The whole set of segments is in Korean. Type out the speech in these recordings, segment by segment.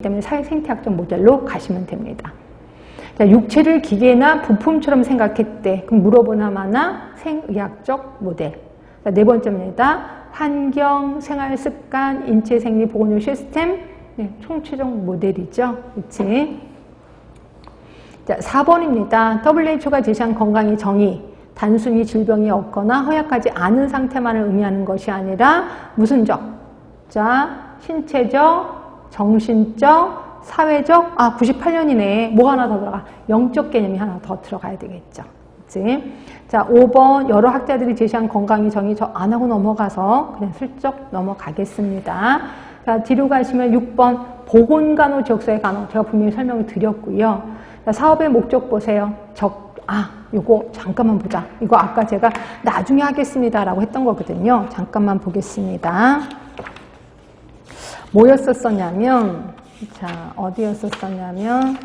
때문에 사회생태학적 모델로 가시면 됩니다. 자, 육체를 기계나 부품처럼 생각했대. 그럼 물어보나마나 생의학적 모델. 자, 네 번째입니다. 환경, 생활 습관, 인체 생리 보건용 시스템, 네, 총체적 모델이죠. 그렇지? 자, 4번입니다. WHO가 제시한 건강의 정의. 단순히 질병이 없거나 허약하지 않은 상태만을 의미하는 것이 아니라 무슨 적? 자, 신체적, 정신적, 사회적, 아, 98년이네. 뭐 하나 더 들어가? 영적 개념이 하나 더 들어가야 되겠죠. 그치? 자, 5번. 여러 학자들이 제시한 건강의 정의 저 안 하고 넘어가서 그냥 슬쩍 넘어가겠습니다. 자, 뒤로 가시면 6번. 보건간호 지역사회 간호. 제가 분명히 설명을 드렸고요. 자, 사업의 목적 보세요. 적, 아, 요거 잠깐만 보자. 이거 아까 제가 나중에 하겠습니다라고 했던 거거든요. 잠깐만 보겠습니다. 뭐였었었냐면, 자, 어디였었었냐면,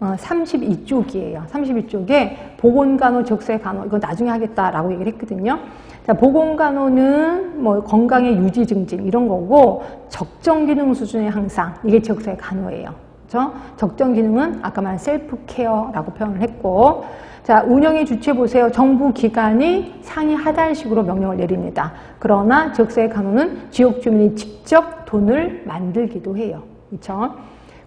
어, 32쪽이에요. 32쪽에 보건간호, 적세간호, 이거 나중에 하겠다라고 얘기를 했거든요. 자, 보건간호는 뭐 건강의 유지 증진 이런 거고 적정 기능 수준의 항상 이게 적세간호예요. 그렇죠? 적정 기능은 아까 말한 셀프 케어라고 표현을 했고 자, 운영의 주체 보세요. 정부 기관이 상위 하단식으로 명령을 내립니다. 그러나 지역사회 간호는 지역 주민이 직접 돈을 만들기도 해요. 그렇죠?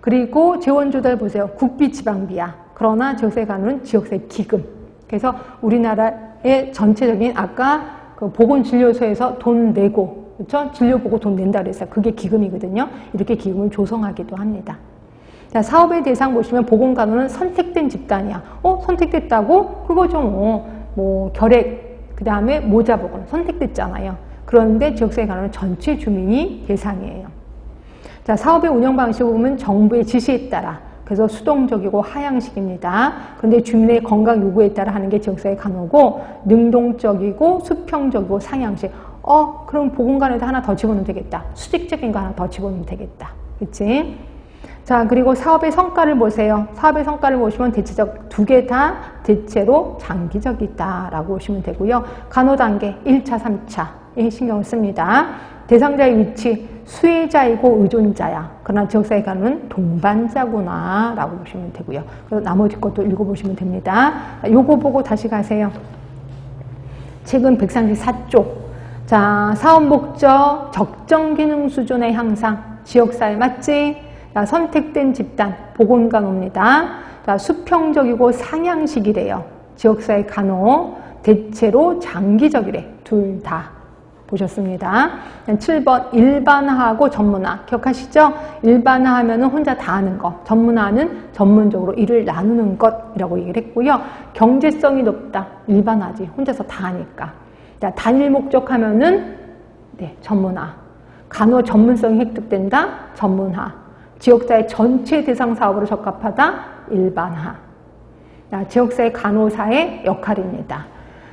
그리고 재원 조달 보세요. 국비 지방비야. 그러나 지역사회 간호는 지역사회 기금. 그래서 우리나라의 전체적인 아까 그 보건진료소에서 돈 내고 그렇죠? 진료 보고 돈 낸다 그랬어요. 그게 기금이거든요. 이렇게 기금을 조성하기도 합니다. 자, 사업의 대상 보시면 보건간호는 선택된 집단이야. 어? 선택됐다고? 그거죠 뭐. 뭐 결핵, 그 다음에 모자보건 선택됐잖아요. 그런데 지역사회 간호는 전체 주민이 대상이에요. 자, 사업의 운영 방식을 보면 정부의 지시에 따라 그래서 수동적이고 하향식입니다. 그런데 주민의 건강 요구에 따라 하는 게 지역사회 간호고 능동적이고 수평적이고 상향식. 어, 그럼 보건간에도 하나 더 집어넣으면 되겠다. 수직적인 거 하나 더 집어넣으면 되겠다. 그치? 자, 그리고 사업의 성과를 보세요. 사업의 성과를 보시면 대체적 두 개 다 대체로 장기적이다라고 보시면 되고요. 간호 단계 1차, 3차에 신경을 씁니다. 대상자의 위치 수혜자이고 의존자야. 그러나 지역사회 간호는 동반자구나 라고 보시면 되고요. 그래서 나머지 것도 읽어보시면 됩니다. 요거 보고 다시 가세요. 책은 134쪽. 자, 사업 목적, 적정 기능 수준의 향상, 지역사회 맞지? 자, 선택된 집단, 보건간호입니다. 자, 수평적이고 상향식이래요. 지역사회 간호, 대체로 장기적이래. 둘 다. 보셨습니다. 7번 일반화하고 전문화 기억하시죠? 일반화 하면 혼자 다 하는 것, 전문화는 전문적으로 일을 나누는 것이라고 얘기를 했고요. 경제성이 높다. 일반화지. 혼자서 다 하니까. 자, 단일 목적 하면은 네, 전문화. 간호 전문성이 획득된다. 전문화. 지역사회 전체 대상 사업으로 적합하다. 일반화. 자, 지역사회 간호사의 역할입니다.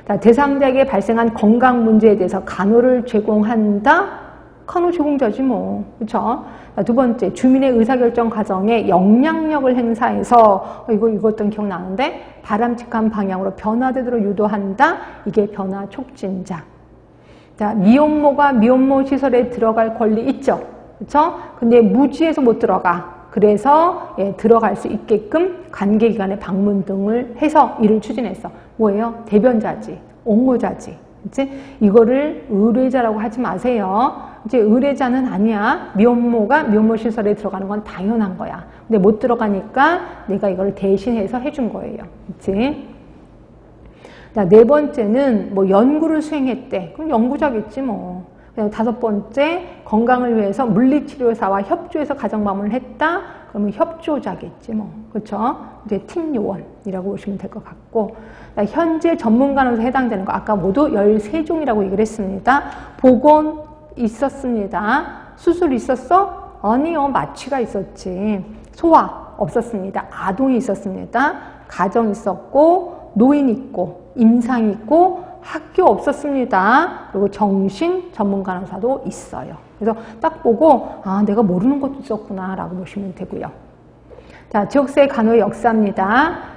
자, 대상자에게 발생한 건강 문제에 대해서 간호를 제공한다? 간호 제공자지 뭐. 자, 두 번째, 주민의 의사결정 과정에 영향력을 행사해서, 어, 이거, 이것도 기억 나는데, 바람직한 방향으로 변화되도록 유도한다? 이게 변화 촉진자. 자, 미혼모가 미혼모 시설에 들어갈 권리 있죠? 그쵸? 근데 무지해서 못 들어가. 그래서 예, 들어갈 수 있게끔 관계기관의 방문 등을 해서 일을 추진했어. 뭐예요? 대변자지, 옹호자지. 이제 이거를 의뢰자라고 하지 마세요. 이제 의뢰자는 아니야. 미혼모가 미혼모 시설에 들어가는 건 당연한 거야. 근데 못 들어가니까 내가 이걸 대신해서 해준 거예요. 그치? 자, 네 번째는 뭐 연구를 수행했대. 그럼 연구자겠지 뭐. 다섯 번째, 건강을 위해서 물리치료사와 협조해서 가정방문을 했다? 그러면 협조자겠지 뭐. 그렇죠? 이제 팀 요원이라고 보시면 될 것 같고 현재 전문가로서 해당되는 거 아까 모두 13종이라고 얘기를 했습니다. 보건 있었습니다. 수술 있었어? 아니요. 마취가 있었지. 소화 없었습니다. 아동이 있었습니다. 가정 있었고 노인 있고 임상 있고 학교 없었습니다. 그리고 정신 전문 간호사도 있어요. 그래서 딱 보고 아 내가 모르는 것도 있었구나 라고 보시면 되고요. 자 지역사회 간호의 역사입니다.